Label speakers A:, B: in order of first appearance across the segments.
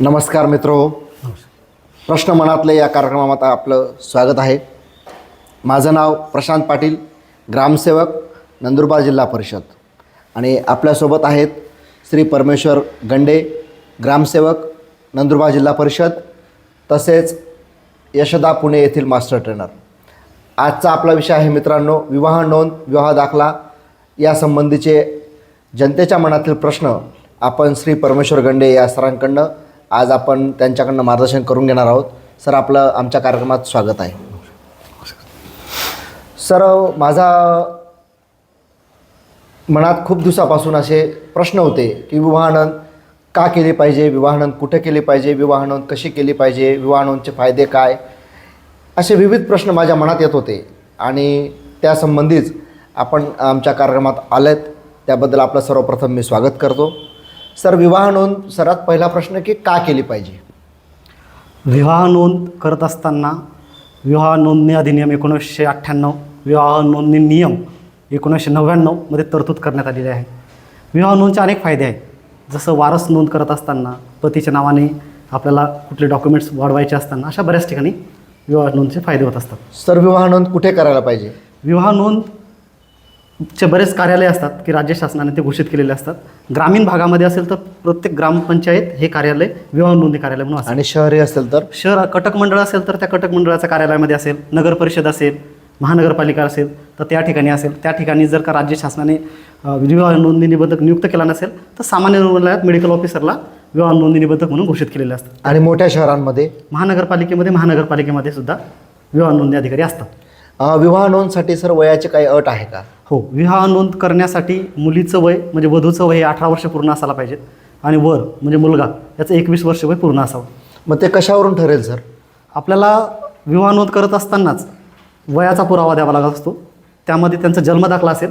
A: नमस्कार मित्र. प्रश्न मनातले या कार्यक्रमात आपलं स्वागत आहे. माझं नाव प्रशांत पाटील ग्रामसेवक नंदुरबार जिल्हा परिषद. आणि आपल्यासोबत आहेत श्री परमेश्वर गंडे ग्रामसेवक नंदुरबार जिल्हा परिषद तसेच यशदा पुणे येथील मास्टर ट्रेनर. आजचा आपला विषय आहे मित्रांनो विवाह नोंद विवाह दाखला यासंबंधीचे जनतेच्या मनातील प्रश्न आपण श्री परमेश्वर गंडे या सरांकडनं आज आपण त्यांच्याकडनं मार्गदर्शन करून घेणार आहोत. सर आपलं आमच्या कार्यक्रमात स्वागत आहे. सर माझा मनात खूप दिवसापासून असे प्रश्न होते की विवाहानंद का केले पाहिजे? विवाहानंद कुठे केले पाहिजे? विवाहानंद कशी केली पाहिजे? विवाहानंदचे फायदे काय? असे विविध प्रश्न माझ्या मनात येत होते. आणि त्यासंबंधीच आपण आमच्या कार्यक्रमात आलेत. त्याबद्दल आपलं सर्वप्रथम मी स्वागत करतो. सर विवाह नोंद सर्वात पहिला प्रश्न की का केली पाहिजे?
B: विवाह नोंद करत असताना विवाह नोंदणी अधिनियम एकोणीसशे अठ्ठ्याण्णव विवाह नोंदणी नियम एकोणीसशे नव्याण्णवमध्ये तरतूद करण्यात आलेली आहे. विवाह नोंदचे अनेक फायदे आहेत. जसं वारस नोंद करत असताना पतीच्या नावाने आपल्याला कुठले डॉक्युमेंट्स वाढवायचे असताना अशा बऱ्याच ठिकाणी विवाह नोंदचे फायदे होत असतात.
A: सर विवाह नोंद कुठे करायला पाहिजे?
B: विवाह नोंदचे बरेच कार्यालय असतात की राज्य शासनाने ते घोषित केलेले असतात. ग्रामीण भागामध्ये असेल तर प्रत्येक ग्रामपंचायत हे कार्यालय विवाह नोंदणी कार्यालय म्हणून असतं
A: आणि शहरी असेल तर?
B: शहर कटक मंडळ असेल तर त्या कटक मंडळाच्या कार्यालयामध्ये असेल. नगर परिषद असेल महानगरपालिका असेल तर त्या ठिकाणी असेल. त्या ठिकाणी जर का राज्य शासनाने विवाह नोंदणी निबंधक नियुक्त केला नसेल तर सामान्य रुग्णालयात मेडिकल ऑफिसरला विवाह नोंदणी निबंधक म्हणून घोषित केलेले असतात.
A: आणि मोठ्या शहरांमध्ये?
B: महानगरपालिकेमध्ये महानगरपालिकेमध्ये सुद्धा विवाह नोंदणी अधिकारी असतात.
A: विवाह नोंदसाठी सर वयाची काही अट आहे का?
B: हो विवाह नोंद करण्यासाठी मुलीचं वय म्हणजे वधूचं वय हे अठरा वर्ष पूर्ण असायला पाहिजेत आणि वर म्हणजे मुलगा याचं एकवीस वर्ष वय पूर्ण असावं.
A: मग ते कशावरून ठरेल सर?
B: आपल्याला विवाह नोंद करत असतानाच वयाचा पुरावा द्यावा लागत असतो. त्यामध्ये त्यांचा जन्म दाखला असेल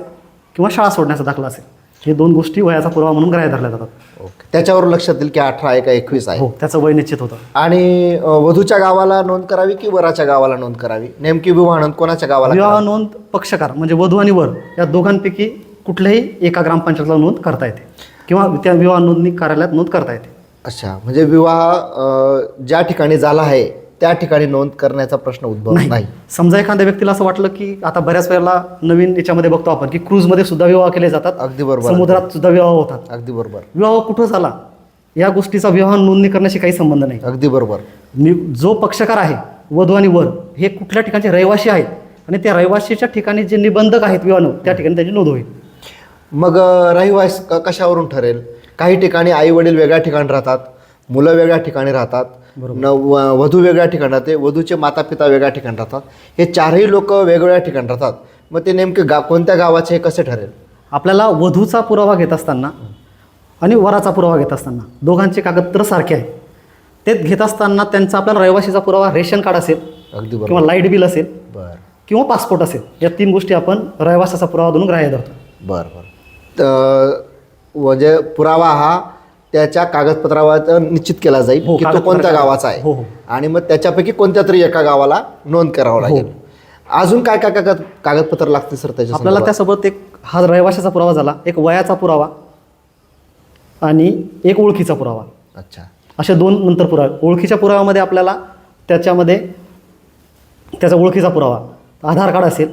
B: किंवा शाळा सोडण्याचा दाखला असेल. हे दोन गोष्टी वयाचा पुरावा म्हणून ग्राह्य धरल्या जातात.
A: त्याच्यावर लक्षात येईल की अठरा आहे का एकवीस आहे.
B: हो त्याचं वय निश्चित होतं.
A: आणि अ, वधूच्या गावाला नोंद करावी की वराच्या गावाला नोंद करावी? नेमकी विवाह नोंद कोणाच्या गावाला
B: विवाह? नोंद पक्षकार म्हणजे वधू आणि वर या दोघांपैकी कुठल्याही एका ग्रामपंचायतला नोंद करता येते. किंवा त्या विवाह नोंदणी कार्यालयात नोंद करता येते.
A: अच्छा म्हणजे विवाह अ, ज्या ठिकाणी झाला आहे त्या ठिकाणी नोंद करण्याचा प्रश्न उद्भवत नाही.
B: समजा एखाद्या व्यक्तीला असं वाटलं की आता बऱ्याच वेळेला नवीन याच्यामध्ये बघतो आपण की क्रूजमध्ये सुद्धा विवाह केले जातात.
A: अगदी बरोबर
B: समुद्रात सुद्धा विवाह होतात.
A: अगदी बरोबर.
B: विवाह कुठं झाला? या गोष्टीचा विवाह नोंदणी करण्याशी काही संबंध नाही.
A: अगदी बरोबर.
B: नि जो पक्षकार आहे वधू आणि वर हे कुठल्या ठिकाणचे रहिवासी आहेत? आणि त्या रहिवासीच्या ठिकाणी जे निबंधक आहेत विवाह त्या ठिकाणी त्याची नोंद होईल.
A: मग रहिवास कशावरून ठरेल? काही ठिकाणी आई वडील वेगळ्या ठिकाणी राहतात मुलं वेगळ्या ठिकाणी राहतात न व- वधू वेगळ्या ठिकाणी राहते वधूचे माता पिता वेगळ्या ठिकाणी राहतात. हे चारही लोक वेगवेगळ्या ठिकाणी राहतात. मग ते नेमके गा कोणत्या गावाचे हे कसे ठरेल?
B: आपल्याला वधूचा पुरावा घेत असताना आणि वराचा पुरावा घेत असताना दोघांचे कागदपत्र सारखे आहे. ते घेत असताना त्यांचा आपल्याला रहिवासीचा पुरावा रेशन कार्ड असेल
A: अगदी
B: किंवा लाइट बिल असेल
A: बरं.
B: किंवा पासपोर्ट असेल या तीन गोष्टी आपण रहिवासाचा पुरावा म्हणून ग्राह्य धरतो.
A: बरं बरं. तर म्हणजे पुरावा हा त्याच्या कागदपत्रावर निश्चित केला जाईल
B: हो,
A: की तो
B: कागदपत्र-
A: कोणत्या गावाचा आहे.
B: हो, हो.
A: आणि मग त्याच्यापैकी कोणत्या तरी एका गावाला नोंद करावं लागेल. अजून काय काय कागद कागदपत्र लागते सर त्याच्या
B: आपल्याला त्यासोबत एक हा रहिवाशाचा पुरावा झाला एक वयाचा पुरावा आणि एक ओळखीचा पुरावा.
A: अच्छा.
B: असे दोन नंतर पुरावे. ओळखीच्या पुराव्यामध्ये आपल्याला त्याच्यामध्ये त्याचा ओळखीचा पुरावा. आधार कार्ड असेल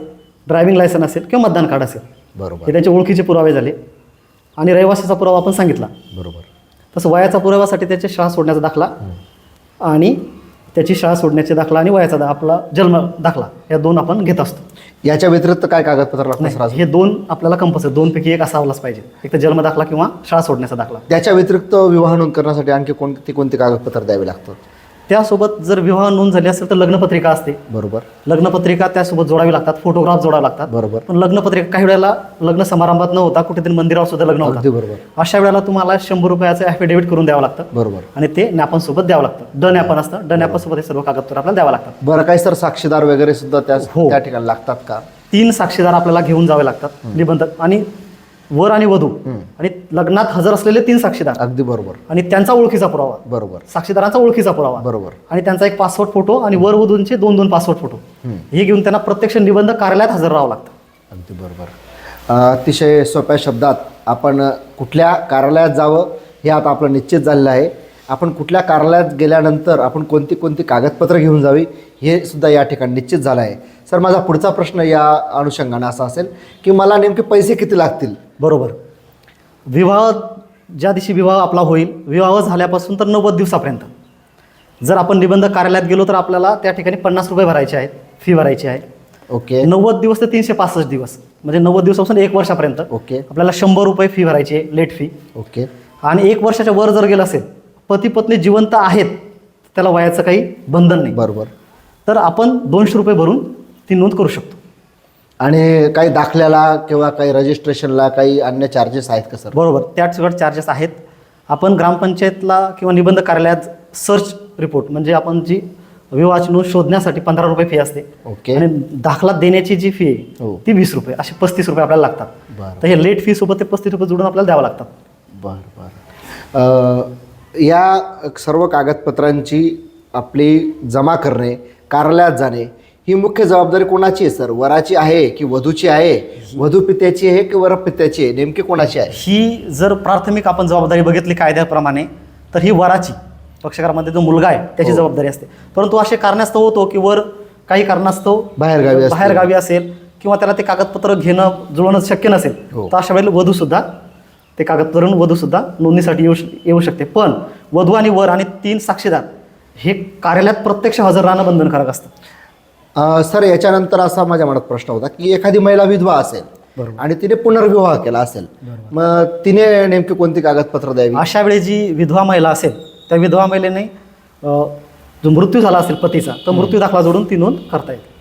B: ड्रायव्हिंग लायसन असेल किंवा मतदान कार्ड असेल.
A: बरोबर.
B: हे त्यांचे ओळखीचे पुरावे झाले. आणि रहिवाशाचा पुरावा आपण सांगितला.
A: बरोबर.
B: तसं वयाचा पुराव्यासाठी त्याचे शाळा सोडण्याचा दाखला आणि त्याची शाळा सोडण्याचे दाखला आणि वयाचा दा आपला जन्म दाखला या दोन आपण घेत असतो.
A: याच्या व्यतिरिक्त काय कागदपत्र लागतं सर अजून?
B: हे दोन आपल्याला कंपल्सरी दोनपैकी एक असावलाच पाहिजे. एक तर जन्म दाखला किंवा शाळा सोडण्याचा दाखला.
A: त्याच्या व्यतिरिक्त विवाह नोंद करण्यासाठी आणखी कोणती कोणती कागदपत्र द्यावी लागतात?
B: त्यासोबत जर विवाह नोंद झाली असेल तर लग्नपत्रिका असते.
A: बरोबर.
B: लग्नपत्रिका त्यासोबत जोडावी लागतात फोटोग्राफ जोडावे लागतात.
A: बरोबर.
B: पण लग्नपत्रिका काही वेळेला लग्न समारंभात न होता कुठेतरी मंदिरावर सुद्धा लग्न होतं
A: बरोबर.
B: अशा वेळेला तुम्हाला शंभर रुपयाचं ॲफिडेव्हिट करून द्यावं लागतं.
A: बरोबर.
B: आणि ते ज्ञापन सोबत द्यावं लागतं. ड ज्ञापन असतं. ड ज्ञापन सोबत हे सर्व कागदपत्र आपल्याला द्यावं लागतात.
A: बरं काही सर साक्षीदार वगैरे सुद्धा त्या
B: हो.
A: त्या ठिकाणी लागतात का?
B: तीन साक्षीदार आपल्याला घेऊन जावे लागतात निबंधक. आणि वर आणि वधू. आणि लग्नात हजर असलेले तीन साक्षीदार.
A: अगदी बरोबर.
B: आणि त्यांचा ओळखीचा पुरावा.
A: बरोबर.
B: साक्षीदारांचा ओळखीचा पुरावा.
A: बरोबर.
B: आणि त्यांचा एक पासपोर्ट फोटो आणि वर वधूंचे दोन दोन पासपोर्ट फोटो. हे घेऊन त्यांना प्रत्यक्ष निबंधक कार्यालयात हजर राहावं लागतं.
A: अगदी बरोबर. अतिशय सोप्या शब्दात आपण कुठल्या कार्यालयात जावं हे आता आपलं निश्चित झालेलं आहे. आपण कुठल्या कार्यालयात गेल्यानंतर आपण कोणती कोणती कागदपत्र घेऊन जावी हे सुद्धा या ठिकाणी निश्चित झालं आहे. सर माझा पुढचा प्रश्न या अनुषंगाने असा असेल की मला नेमके पैसे किती लागतील?
B: बरोबर. विवाह ज्या दिवशी विवाह आपला होईल विवाह झाल्यापासून तर नव्वद दिवसापर्यंत. जर आपण निबंध कार्यालयात गेलो तर आपल्याला त्या ठिकाणी पन्नास रुपये भरायचे आहेत फी भरायची आहे.
A: ओके.
B: नव्वद दिवस ते तीनशे पासष्ट दिवस म्हणजे नव्वद दिवसापासून एक वर्षापर्यंत.
A: ओके.
B: आपल्याला शंभर रुपये फी भरायची आहे लेट फी
A: ओके.
B: आणि एक वर्षाच्या वर जर गेलं असेल पती पत्नी जिवंत आहेत त्याला वयाचं काही बंधन नाही.
A: बरोबर.
B: तर आपण दोनशे रुपये भरून ती नोंद करू शकतो.
A: आणि काही दाखल्याला किंवा काही रजिस्ट्रेशनला काही अन्य चार्जेस आहेत का सर
B: बरोबर. त्याच चार्जेस आहेत. आपण ग्रामपंचायतला किंवा निबंध कार्यालयात सर्च रिपोर्ट म्हणजे आपण जी विवाहाची नोंद शोधण्यासाठी पंधरा रुपये फी असते.
A: ओके.
B: आणि दाखला देण्याची जी फी आहे
A: हो.
B: ती वीस रुपये असे पस्तीस रुपये आपल्याला लागतात.
A: बरं.
B: तर हे लेट फी सोबत ते पस्तीस रुपये जोडून आपल्याला द्यावं लागतात.
A: बर बर. अ, या सर्व कागदपत्रांची आपली जमा करणे कार्यालयात जाणे ही मुख्य जबाबदारी कोणाची आहे सर? वराची आहे की वधूची आहे? वधू पित्याची आहे की वर पित्याची आहे? नेमकी कोणाची आहे?
B: ही जर प्राथमिक आपण जबाबदारी बघितली कायद्याप्रमाणे तर ही वराची पक्षकारामध्ये जो मुलगा आहे त्याची
A: हो.
B: जबाबदारी असते. परंतु असे कारणास्तव होतो की वर काही कारणास्तव
A: बाहेरगावी.
B: बाहेरगावी असेल किंवा त्याला ते कागदपत्र घेणं जुळवणं शक्य नसेल
A: हो.
B: तर अशा वेळेला वधूसुद्धा ते कागदपत्र वधूसुद्धा नोंदणीसाठी येऊ येऊ शकते. पण वधू आणि वर आणि तीन साक्षीदार हे कार्यालयात प्रत्यक्ष हजर राहणं बंधनकारक असतं.
A: सर याच्यानंतर असा माझ्या मनात प्रश्न होता की एखादी महिला विधवा असेल. आणि तिने पुनर्विवाह केला असेल मग तिने नेमकी कोणती कागदपत्र द्यावी?
B: अशा वेळी जी विधवा महिला असेल त्या विधवा महिलेने जो मृत्यू झाला असेल पतीचा तर मृत्यू दाखला जोडून ती नोंद करता येते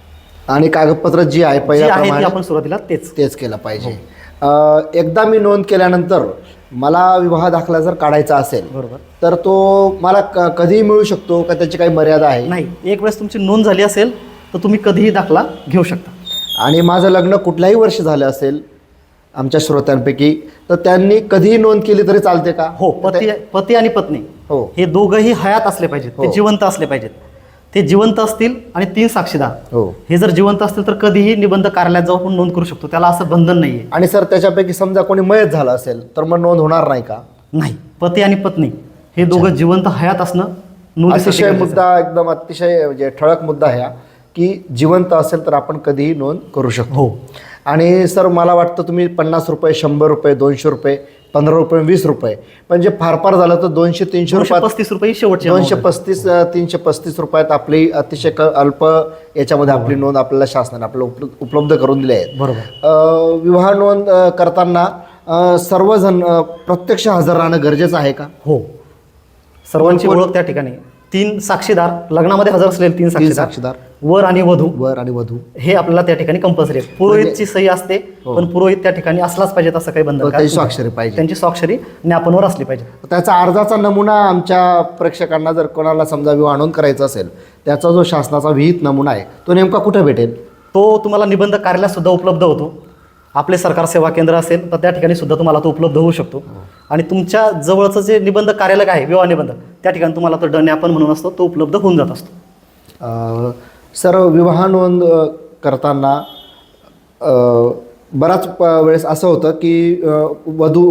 A: आणि कागदपत्र जी आहे
B: ती
A: पहिल्याप्रमाणे
B: आपण सुरुवातीला तेच.
A: तेच केलं पाहिजे. अ, एकदा मी नोंद केल्यानंतर मला विवाह दाखला जर काढायचा असेल
B: बरोबर.
A: तर तो मला कधीही मिळू शकतो का? त्याची काही मर्यादा आहे?
B: नाही. एक वेळेस तुमची नोंद झाली असेल तर तुम्ही कधीही दाखला घेऊ शकता.
A: आणि माझं लग्न कुठल्याही वर्षी झालं असेल आमच्या श्रोत्यांपैकी तर त्यांनी कधीही नोंद केली तरी चालते का?
B: हो पती पती आणि पत्नी.
A: हो.
B: हे दोघंही हयात असले पाहिजेत. ते
A: हो.
B: जिवंत असले पाहिजेत. ते जिवंत असतील आणि तीन साक्षीदार.
A: हो.
B: हे जर जिवंत असतील तर कधीही निबंध कार्यालयात जाऊन आपण नोंद करू शकतो. त्याला असं बंधन नाही आहे
A: आणि सर त्याच्यापैकी समजा कोणी मयत झालं असेल तर मग नोंद होणार नाही का?
B: नाही. पती आणि पत्नी हे दोघं जिवंत हयात असणं नोंदीसाठी
A: अतिशय
B: गरजेचं आहे.
A: मुद्दा एकदम अतिशय म्हणजे ठळक मुद्दा आहे हा. की जिवंत असेल तर आपण कधीही नोंद करू शकतो.
B: हो.
A: आणि सर मला वाटतं तुम्ही पन्नास रुपये शंभर रुपये दोनशे रुपये पंधरा रुपये वीस रुपये म्हणजे फार फार झालं तर दोनशे तीनशे रुपयात
B: पस्तीस रुपये ही शेवटची
A: दोनशे. पस्तीस तीनशे पस्तीस रुपयात आपली अतिशय अल्प याच्यामध्ये आपली नोंद आपल्याला शासनाने आपल्याला उपलब्ध करून दिली आहे.
B: बरोबर.
A: विवाह नोंद करताना सर्वजण प्रत्यक्ष हजर राहणं गरजेचं आहे का?
B: हो. सर्वांची ओळख त्या ठिकाणी. तीन साक्षीदार लग्नामध्ये हजर असलेले तीन साक्षीदार. वर आणि वधू.
A: वर आणि वधू.
B: हे आपल्याला त्या ठिकाणी कंपल्सरी आहे. पुरोहितची सही असते पण पुरोहित त्या ठिकाणी असलाच पाहिजेत असं काही बंधन
A: त्याची स्वाक्षरी पाहिजे.
B: त्यांची स्वाक्षरी ज्ञापनवर असली पाहिजे.
A: त्याचा अर्जाचा नमुना आमच्या प्रेक्षकांना जर कोणाला समजा विवाह नोंद करायचा असेल त्याचा जो शासनाचा विहित नमुना आहे तो नेमका कुठे भेटेल?
B: तो तुम्हाला निबंध कार्यालयात सुद्धा उपलब्ध होतो. आपले सरकार सेवा केंद्र असेल तर त्या ठिकाणी सुद्धा तुम्हाला तो उपलब्ध होऊ शकतो. आणि तुमच्या जवळचं जे निबंध कार्यालय आहे विवाह निबंध त्या ठिकाणी तुम्हाला तो डण्यापन म्हणून असतो तो उपलब्ध होऊन जात असतो.
A: अ, सर विवाह नोंद करताना बराच प वेळेस असं होतं की वधू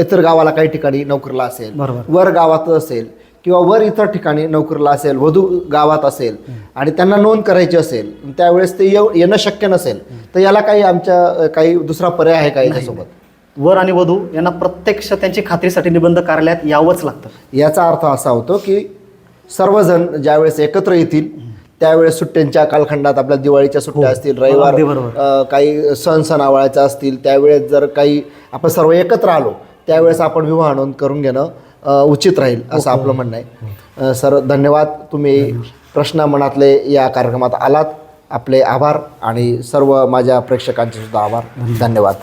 A: इतर गावाला काही ठिकाणी नोकरीला असेल. वर गावात असेल किंवा वर इतर ठिकाणी नोकरीला असेल वधू गावात असेल आणि त्यांना नोंद करायची असेल त्यावेळेस ते येणं शक्य नसेल तर याला काही आमच्या काही दुसरा पर्याय आहे का याच्यासोबत?
B: वर आणि वधू यांना प्रत्यक्ष त्यांची खात्रीसाठी निबंध कार्यालयात यावंच लागतं.
A: याचा अर्थ असा होतो की सर्वजण ज्यावेळेस एकत्र येतील त्यावेळेस सुट्ट्यांच्या कालखंडात आपल्या दिवाळीच्या सुट्ट्या
B: हो.
A: असतील रविवार काही सण सणावळ्याच्या असतील त्यावेळेस जर काही आपण सर्व एकत्र आलो त्यावेळेस आपण विवाह नोंद करून घेणं उचित राहील असं आपलं म्हणणं आहे. सर धन्यवाद. तुम्ही प्रश्न मनातले या कार्यक्रमात आलात. आपले आभार आणि सर्व माझ्या प्रेक्षकांचे सुद्धा आभार. धन्यवाद.